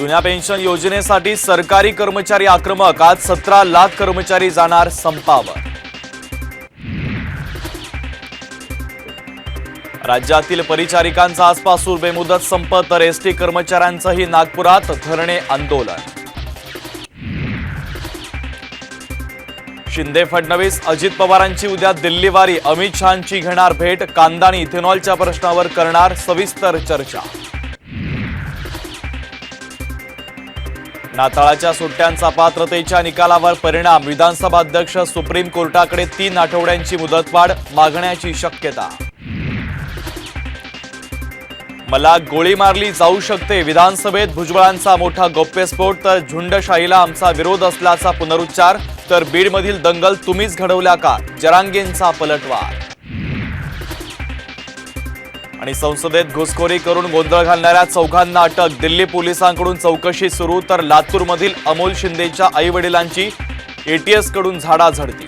जुन्या पेन्शन योजनेसाठी सरकारी कर्मचारी आक्रमक आज सतरा लाख कर्मचारी जाणार संपावर. राज्यातील परिचारिकांचा आजपासून बेमुदत संप तर एसटी कर्मचाऱ्यांचंही नागपुरात धरणे आंदोलन. शिंदे फडणवीस अजित पवारांची उद्या दिल्लीवारी अमित शहांची घेणार भेट कांदा आणि इथेनॉलच्या प्रश्नावर करणार सविस्तर चर्चा. नाताळाच्या सुट्ट्यांचा पात्रतेच्या निकालावर परिणाम. विधानसभा अध्यक्ष सुप्रीम कोर्टाकडे तीन आठवड्यांची मुदतवाढ मागण्याची शक्यता. मला गोळी मारली जाऊ शकते. विधानसभेत भुजबळांचा मोठा गौप्यस्फोट तर झुंडशाहीला आमचा विरोध असल्याचा पुनरुच्चार तर बीडमधील दंगल तुम्हीच घडवल्या का? जरांगेंचा पलटवार आणि संसदेत घुसखोरी करून गोंधळ घालणाऱ्या चौघांना अटक. दिल्ली पोलिसांकडून चौकशी सुरू तर लातूरमधील अमोल शिंदेच्या आई वडिलांची एटीएस झाडा झाडाझडती.